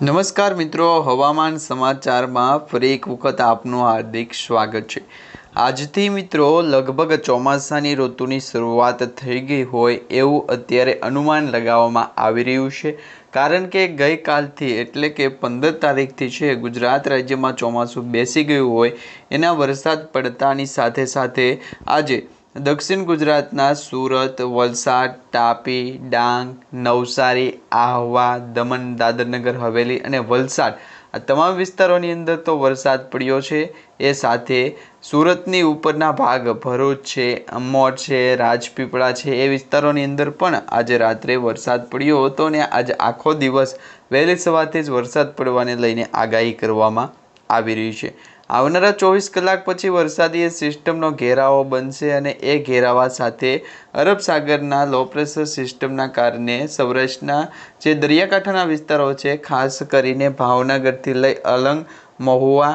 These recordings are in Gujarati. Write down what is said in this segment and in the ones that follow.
નમસ્કાર મિત્રો, હવામાન સમાચારમાં ફરી એક વખત આપનું હાર્દિક સ્વાગત છે. આજથી મિત્રો, લગભગ ચોમાસાની ઋતુની શરૂઆત થઈ ગઈ હોય એવું અત્યારે અનુમાન લગાવવામાં આવી રહ્યું છે. કારણ કે ગઈકાલથી એટલે કે પંદર તારીખથી છે, ગુજરાત રાજ્યમાં ચોમાસું બેસી ગયું હોય, એના વરસાદ પડતાની સાથે સાથે આજે દક્ષિણ ગુજરાતના સુરત, વલસાડ, તાપી, ડાંગ, નવસારી, આહવા, દમણ, દાદરનગર, હવેલી અને વલસાડ આ તમામ વિસ્તારોની અંદર તો વરસાદ પડ્યો છે. એ સાથે સુરતની ઉપરના ભાગ ભરૂચ છે અમોદ છે, રાજપીપળા છે, એ વિસ્તારોની અંદર પણ આજે રાત્રે વરસાદ પડ્યો હતો ને આજે આખો દિવસ વહેલી સવારથી જ વરસાદ પડવાને લઈને આગાહી કરવામાં આવી રહી છે. આવનારા ચોવીસ કલાક પછી વરસાદી સિસ્ટમનો ઘેરાવો બનશે અને એ ઘેરાવા સાથે અરબ સાગરના લો પ્રેશર સિસ્ટમના કારણે સૌરાષ્ટ્રના જે દરિયાકાંઠાના વિસ્તારો છે, ખાસ કરીને ભાવનગરથી લઈ અલંગ, મહુવા,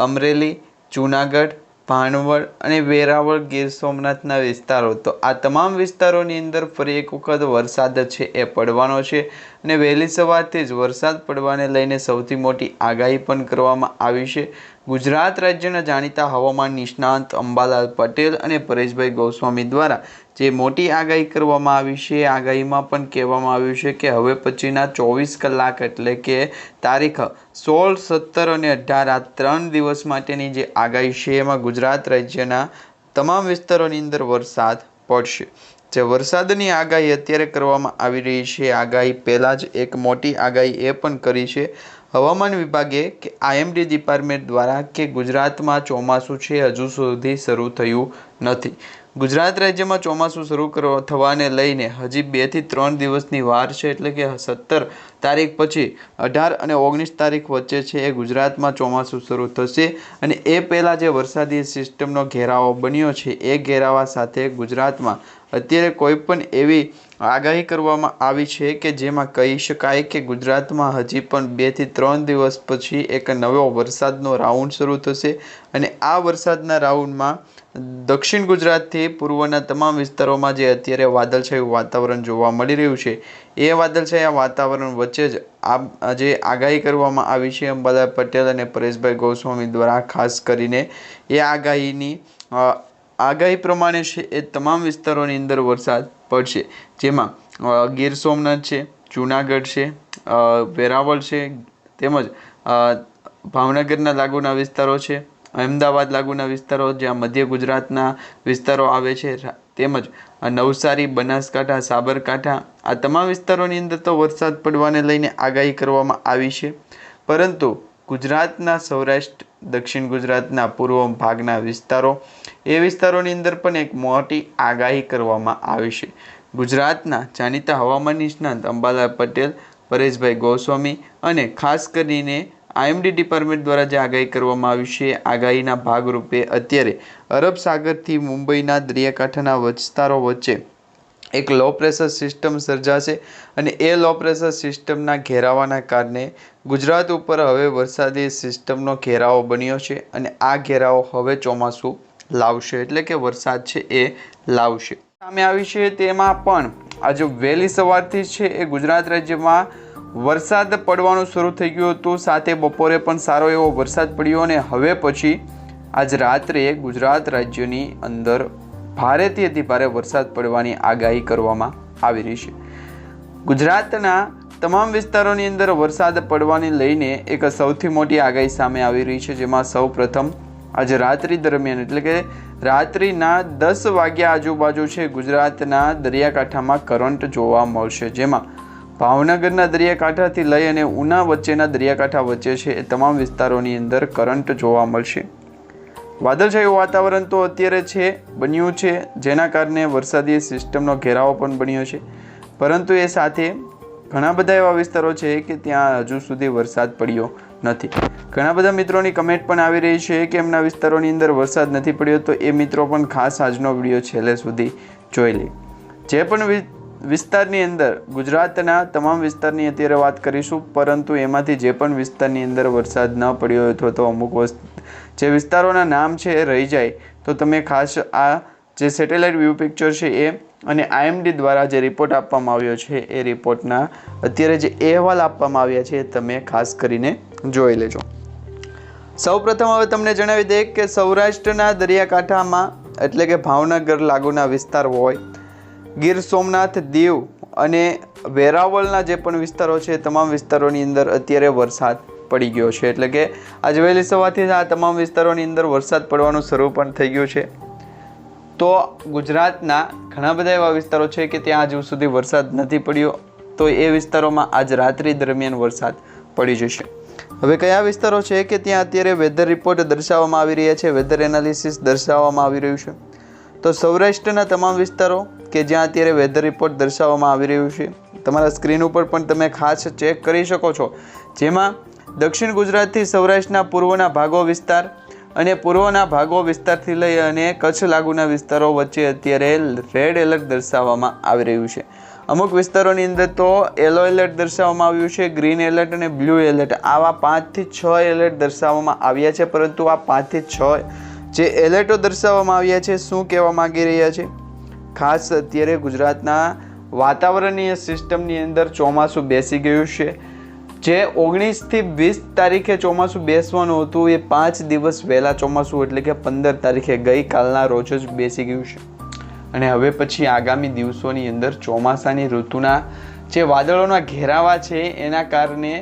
અમરેલી, જૂનાગઢ ભાણવડ અને વેરાવળ ગીર સોમનાથના વિસ્તારો. તો આ તમામ વિસ્તારોની અંદર ફરી એક વખત વરસાદ છે એ પડવાનો છે અને વહેલી સવારથી જ વરસાદ પડવાને લઈને સૌથી મોટી આગાહી પણ કરવામાં આવી છે. ગુજરાત રાજ્યના જાણીતા હવામાન નિષ્ણાંત અંબાલાલ પટેલ અને પરેશભાઈ ગોસ્વામી દ્વારા જે મોટી આગાહી કરવામાં આવી છે, એ આગાહીમાં પણ કહેવામાં આવ્યું છે કે હવે પછીના ચોવીસ કલાક એટલે કે તારીખ સોળ, સત્તર અને અઢાર, આ ત્રણ દિવસ માટેની જે આગાહી છે, એમાં ગુજરાત રાજ્યના તમામ વિસ્તારોની અંદર વરસાદ પડશે. જે વરસાદની આગાહી અત્યારે કરવામાં આવી રહી છે, આગાહી પહેલાં જ એક મોટી આગાહી એ પણ કરી છે હવામાન વિભાગે કે આઈએમડી ડિપાર્ટમેન્ટ દ્વારા કે ગુજરાતમાં ચોમાસું છે, હજુ સુધી શરૂ થયું નથી. ગુજરાત રાજ્યમાં ચોમાસું શરૂ કરવા થવાને લઈને હજી બેથી ત્રણ દિવસની વાર છે એટલે કે સત્તર તારીખ પછી અઢાર અને ઓગણીસ તારીખ વચ્ચે છે એ ગુજરાતમાં ચોમાસું શરૂ થશે. અને એ પહેલાં જે વરસાદી સિસ્ટમનો ઘેરાવો બન્યો છે એ ઘેરાવા સાથે ગુજરાતમાં અત્યારે કોઈ પણ એવી આગાહી કરવામાં આવી છે કે જેમાં કહી શકાય કે ગુજરાતમાં હજી પણ બેથી ત્રણ દિવસ પછી એક નવો વરસાદનો રાઉન્ડ શરૂ થશે. અને આ વરસાદના રાઉન્ડમાં દક્ષિણ ગુજરાતથી પૂર્વના તમામ વિસ્તારોમાં જે અત્યારે વાદળછાયું વાતાવરણ જોવા મળી રહ્યું છે, એ વાદળછાયા વાતાવરણ વચ્ચે જ આ જે આગાહી કરવામાં આવી છે. અંબાલાલ પટેલ અને પરેશભાઈ ગોસ્વામી દ્વારા ખાસ કરીને એ આગાહીની આગાહી પ્રમાણે છે એ તમામ વિસ્તારોની અંદર વરસાદ પડશે. જેમાં ગીર સોમનાથ છે, જૂનાગઢ છે વેરાવળ છે, તેમજ ભાવનગરના લાગુના વિસ્તારો છે અમદાવાદ લાગુના વિસ્તારો, જ્યાં મધ્ય ગુજરાતના વિસ્તારો આવે છે તેમજ નવસારી, બનાસકાંઠા, સાબરકાંઠા, આ તમામ વિસ્તારોની અંદર તો વરસાદ પડવાને લઈને આગાહી કરવામાં આવી છે. પરંતુ ગુજરાતના સૌરાષ્ટ્ર, દક્ષિણ ગુજરાતના પૂર્વ ભાગના વિસ્તારો, એ વિસ્તારોની અંદર પણ એક મોટી આગાહી કરવામાં આવી છે. ગુજરાતના જાણીતા હવામાન નિષ્ણાંત અંબાલાલ પટેલ, પરેશભાઈ ગોસ્વામી અને ખાસ કરીને આઈએમડી ડિપાર્ટમેન્ટ દ્વારા જે આગાહી કરવામાં આવી છે આગાહીના ભાગરૂપે અત્યારે અરબ સાગરથી મુંબઈના દરિયાકાંઠાના વિસ્તારો વચ્ચે એક લો પ્રેશર સિસ્ટમ સર્જાશે અને એ લો પ્રેશર સિસ્ટમના ઘેરાવાના કારણે ગુજરાત ઉપર હવે વરસાદી સિસ્ટમનો ઘેરાવો બન્યો છે અને આ ઘેરાવો હવે ચોમાસું લાવશે, એટલે કે વરસાદ છે એ લાવશે. સામે આવી છે તેમાં પણ આજે વહેલી સવારથી છે એ ગુજરાત રાજ્યમાં વરસાદ પડવાનું શરૂ થઈ ગયું હતું. સાથે બપોરે પણ સારો એવો વરસાદ પડ્યો અને હવે પછી આજ રાત્રે ગુજરાત રાજ્યની અંદર ભારેથી અતિ ભારે વરસાદ પડવાની આગાહી કરવામાં આવી રહી છે. ગુજરાતના તમામ વિસ્તારોની અંદર વરસાદ પડવાની લઈને એક સૌથી મોટી આગાહી સામે આવી રહી છે, જેમાં સૌ પ્રથમ આજે રાત્રિ દરમિયાન, એટલે કે રાત્રિના દસ વાગ્યા આજુબાજુ છે ગુજરાતના દરિયાકાંઠામાં કરંટ જોવા મળશે, જેમાં ભાવનગરના દરિયાકાંઠાથી લઈ અને ઉના વચ્ચેના દરિયાકાંઠા વચ્ચે છે એ તમામ વિસ્તારોની અંદર કરંટ જોવા મળશે. વાદળછાયું વાતાવરણ તો અત્યારે છે, બન્યું છે, જેના કારણે વરસાદી સિસ્ટમનો ઘેરાવો પણ બન્યો છે. પરંતુ એ સાથે ઘણા બધા એવા વિસ્તારો છે કે ત્યાં હજુ સુધી વરસાદ પડ્યો નથી. ઘણા બધા મિત્રોની કમેન્ટ પણ આવી રહી છે કે એમના વિસ્તારોની અંદર વરસાદ નથી પડ્યો તો એ મિત્રો પણ ખાસ આજનો વીડિયો છેલ્લે સુધી જોઈ લે. જે પણ વિસ્તારની અંદર ગુજરાતના તમામ વિસ્તારની અત્યારે વાત કરીશું, પરંતુ એમાંથી જે પણ વિસ્તારની અંદર વરસાદ ન પડ્યો અથવા તો અમુક જે વિસ્તારોના નામ છે એ રહી જાય. તો તમે ખાસ આ જે સેટેલાઇટ વ્યૂ પિક્ચર છે એ અને આઈએમડી દ્વારા જે રિપોર્ટ આપવામાં આવ્યો છે, એ રિપોર્ટના અત્યારે જે અહેવાલ આપવામાં આવ્યા છે તમે ખાસ કરીને જોઈ લેજો. સૌપ્રથમ હવે તમને જણાવી દઈએ કે સૌરાષ્ટ્રના દરિયાકાંઠામાં, એટલે કે ભાવનગર લાગુના વિસ્તાર હોય ગીર સોમનાથ દીવ અને વેરાવળના જે પણ વિસ્તારો છે તમામ વિસ્તારોની અંદર અત્યારે વરસાદ પડી ગયો છે. એટલે કે આજ વહેલી સવારથી આ તમામ વિસ્તારોની અંદર વરસાદ પડવાનું શરૂ પણ થઈ ગયું છે. તો ગુજરાતના ઘણા બધા એવા વિસ્તારો છે કે ત્યાં હજુ સુધી વરસાદ નથી પડ્યો, તો એ વિસ્તારોમાં આજ રાત્રિ દરમિયાન વરસાદ પડી જશે. હવે કયા વિસ્તારો છે કે ત્યાં અત્યારે વેધર રિપોર્ટ દર્શાવવામાં આવી રહ્યા છે? વેધર એનાલિસિસ દર્શાવવામાં આવી રહ્યું છે. તો સૌરાષ્ટ્રના તમામ વિસ્તારો કે જ્યાં અત્યારે વેધર રિપોર્ટ દર્શાવવામાં આવી રહ્યું છે, તમારા સ્ક્રીન ઉપર પણ તમે ખાસ ચેક કરી શકો છો. જેમાં દક્ષિણ ગુજરાતથી સૌરાષ્ટ્રના પૂર્વના ભાગો વિસ્તાર અને પૂર્વના ભાગો વિસ્તારથી લઈ અને કચ્છ લાગુના વિસ્તારો વચ્ચે અત્યારે રેડ એલર્ટ દર્શાવવામાં આવી રહ્યું છે. અમુક વિસ્તારોની અંદર તો યલો એલર્ટ દર્શાવવામાં આવ્યું છે ગ્રીન એલર્ટ અને બ્લુ એલર્ટ આવા પાંચથી છ એલર્ટ દર્શાવવામાં આવ્યા છે, પરંતુ આ પાંચથી છ જે એલર્ટો દર્શાવવામાં આવ્યા છે, શું કહેવા માંગી રહ્યા છે? ખાસ અત્યારે ગુજરાતના વાતાવરણીય સિસ્ટમની અંદર ચોમાસું બેસી ગયું છે. જે ઓગણીસથી વીસ તારીખે ચોમાસું બેસવાનું હતું, એ પાંચ દિવસ વહેલા ચોમાસું એટલે કે પંદર તારીખે ગઈકાલના રોજ જ બેસી ગયું છે. અને હવે પછી આગામી દિવસોની અંદર ચોમાસાની ઋતુના જે વાદળોના ઘેરાવા છે, એના કારણે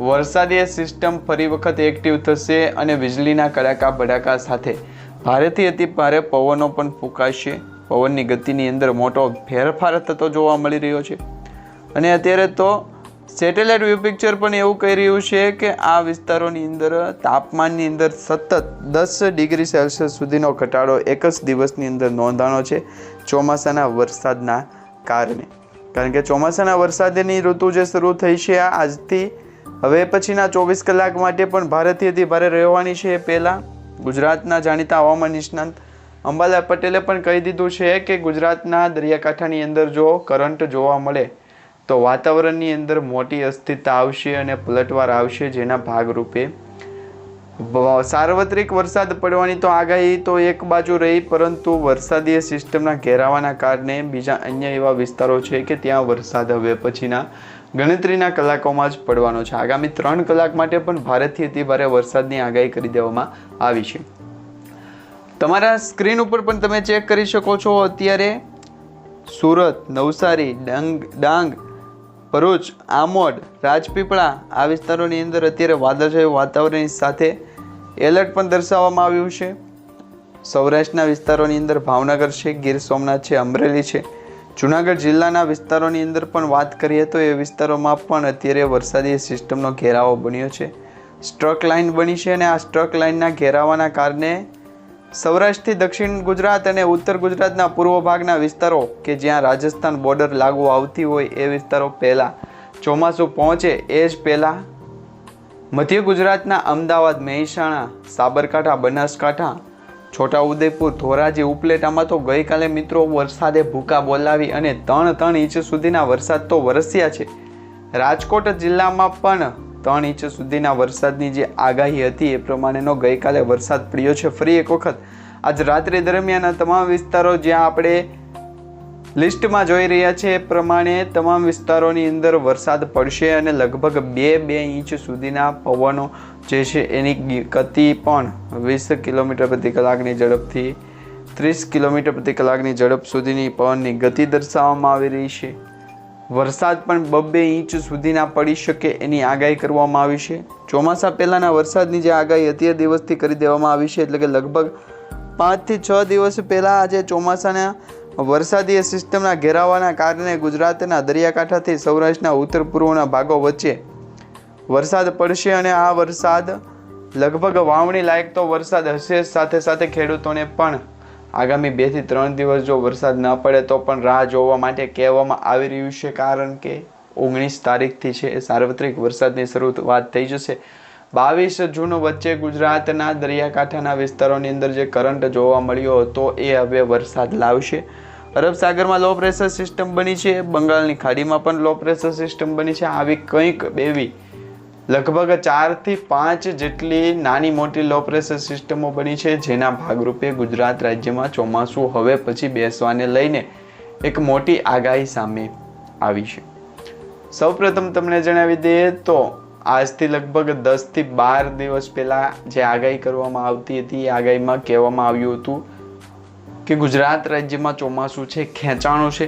વરસાદીય સિસ્ટમ ફરી વખત એક્ટિવ થશે અને વીજળીના કડાકા ભડાકા સાથે ભારેથી અતિ ભારે પવનો પણ ફૂંકાશે. પવનની ગતિની અંદર મોટો ફેરફાર થતો જોવા મળી રહ્યો છે. અને અત્યારે તો સેટેલાઇટ વ્યૂ પિક્ચર પણ એવું કહી રહ્યું છે કે આ વિસ્તારોની અંદર તાપમાનની અંદર સતત દસ ડિગ્રી સેલ્સિયસ સુધીનો ઘટાડો એક જ દિવસની અંદર નોંધાણો છે ચોમાસાના વરસાદના કારણે. કારણ કે ચોમાસાના વરસાદની ઋતુ જે શરૂ થઈ છે આજથી, હવે પછીના ચોવીસ કલાક માટે પણ ભારેથી અતિ ભારે રહેવાની છે એ પહેલાં. ગુજરાતના જાણીતા હવામાન નિષ્ણાંત અંબાલાલ પટેલે પણ કહી દીધું છે કે ગુજરાતના દરિયાકાંઠાની અંદર જો કરંટ જોવા મળે, તો વાતાવરણની અંદર મોટી અસ્થિરતા આવશે અને પલટવાર આવશે જેના ભાગરૂપે સાર્વત્રિક વરસાદ પડવાની તો આગાહી તો એક બાજુ રહી, પરંતુ વરસાદીય સિસ્ટમના ઘેરાવાના કારણે બીજા અન્ય એવા વિસ્તારો છે કે ત્યાં વરસાદ હવે પછીના ગણતરીના કલાકોમાં જ પડવાનો છે. આગામી ત્રણ કલાક માટે પણ ભારેથી અતિભારે વરસાદની આગાહી કરી દેવામાં આવી છે. તમારા સ્ક્રીન ઉપર પણ તમે ચેક કરી શકો છો, અત્યારે સુરત, નવસારી, ડાંગ ડાંગ, ભરૂચ આમોડ રાજપીપળા આ વિસ્તારોની અંદર અત્યારે વાદળછાયું વાતાવરણની સાથે એલર્ટ પણ દર્શાવવામાં આવ્યું છે. સૌરાષ્ટ્રના વિસ્તારોની અંદર ભાવનગર છે, ગીર સોમનાથ છે, અમરેલી છે. જુનાગઢ જિલ્લાના વિસ્તારોની અંદર પણ વાત કરીએ તો એ વિસ્તારોમાં પણ અત્યારે વરસાદી સિસ્ટમનો ઘેરાવો બન્યો છે. સ્ટ્રક લાઇન બની છે અને આ સ્ટ્રક લાઇનના ઘેરાવાના કારણે સૌરાષ્ટ્રથી દક્ષિણ ગુજરાત અને ઉત્તર ગુજરાતના પૂર્વ ભાગના વિસ્તારો કે જ્યાં રાજસ્થાન બોર્ડર લાગુ આવતી હોય એ વિસ્તારો પહેલાં ચોમાસું પહોંચે એ જ પહેલાં મધ્ય ગુજરાતના અમદાવાદ, મહેસાણા, સાબરકાંઠા, બનાસકાંઠા છોટાઉદેપુર ધોરાજી ઉપલેટામાં તો ગઈકાલે મિત્રો વરસાદે ભૂકા બોલાવી અને ત્રણ ત્રણ ઇંચ સુધીના વરસાદ તો વરસ્યા છે. રાજકોટ જિલ્લામાં પણ ત્રણ ઇંચ સુધીના વરસાદની જે આગાહી હતી એ પ્રમાણેનો ગઈકાલે વરસાદ પડ્યો છે ફરી એક વખત. આજ રાત્રિ દરમિયાન તમામ વિસ્તારો જ્યાં આપણે લિસ્ટમાં જોઈ રહ્યા છે એ પ્રમાણે તમામ વિસ્તારોની અંદર વરસાદ પડશે અને લગભગ બે બે ઇંચ સુધીના પવનો જે છે એની ગતિ પણ વીસ કિલોમીટર પ્રતિ કલાકની ઝડપથી ત્રીસ કિલોમીટર પ્રતિ કલાકની ઝડપ સુધીની પવનની ગતિ દર્શાવવામાં આવી રહી છે. વરસાદ પણ બબ્બે ઇંચ સુધીના પડી શકે એની આગાહી કરવામાં આવી છે. ચોમાસા પહેલાંના વરસાદની જે આગાહી અત્યાર દિવસથી કરી દેવામાં આવી છે એટલે કે લગભગ પાંચથી છ દિવસ પહેલાં આજે ચોમાસાના વરસાદીય સિસ્ટમના ઘેરાવાના કારણે ગુજરાતના દરિયાકાંઠાથી સૌરાષ્ટ્રના ઉત્તર પૂર્વના ભાગો વચ્ચે વરસાદ પડશે અને આ વરસાદ લગભગ વાવણી લાયક તો વરસાદ હશે સાથે સાથે ખેડૂતોને પણ આગામી બેથી ત્રણ દિવસ જો વરસાદ ન પડે તો પણ રાહ જોવા માટે કહેવામાં આવી રહ્યું છે. કારણ કે ઓગણીસ તારીખથી છે એ સાર્વત્રિક વરસાદની શરૂઆત થઈ જશે. બાવીસ જૂન વચ્ચે ગુજરાતના દરિયાકાંઠાના વિસ્તારોની અંદર જે કરંટ જોવા મળ્યો હતો એ હવે વરસાદ લાવશે. અરબ સાગરમાં લો પ્રેશર સિસ્ટમ બની છે. બંગાળની ખાડીમાં પણ લો પ્રેશર સિસ્ટમ બની છે. આવી કંઈક બેવી લગભગ ચારથી પાંચ જેટલી નાની મોટી લો પ્રેશર સિસ્ટમો બની છે, જેના ભાગરૂપે ગુજરાત રાજ્યમાં ચોમાસું હવે પછી બેસવાને લઈને એક મોટી આગાહી સામે આવી છે. સૌપ્રથમ તમને જણાવી દઈએ તો આજથી લગભગ દસથી બાર દિવસ પહેલાં જે આગાહી કરવામાં આવતી હતી, એ આગાહીમાં કહેવામાં આવ્યું હતું કે ગુજરાત રાજ્યમાં ચોમાસું છે, ખેંચાણું છે.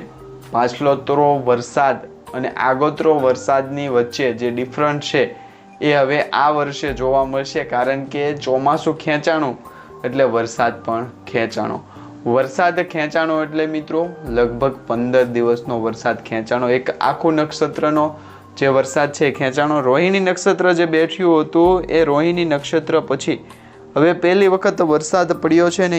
પાછલોતરો વરસાદ અને આગોતરો વરસાદની વચ્ચે જે ડિફરન્ટ છે, એ હવે આ વર્ષે જોવા મળશે કારણ કે ચોમાસું ખેંચાણું એટલે વરસાદ પણ ખેંચાણો. વરસાદ ખેંચાણો એટલે મિત્રો લગભગ પંદર દિવસનો વરસાદ ખેંચાણો. એક આખું નક્ષત્રનો જે વરસાદ છે ખેંચાણો. રોહિણી નક્ષત્ર જે બેઠ્યું હતું એ રોહિણી નક્ષત્ર પછી. હવે પહેલી વખત વરસાદ પડ્યો છે ને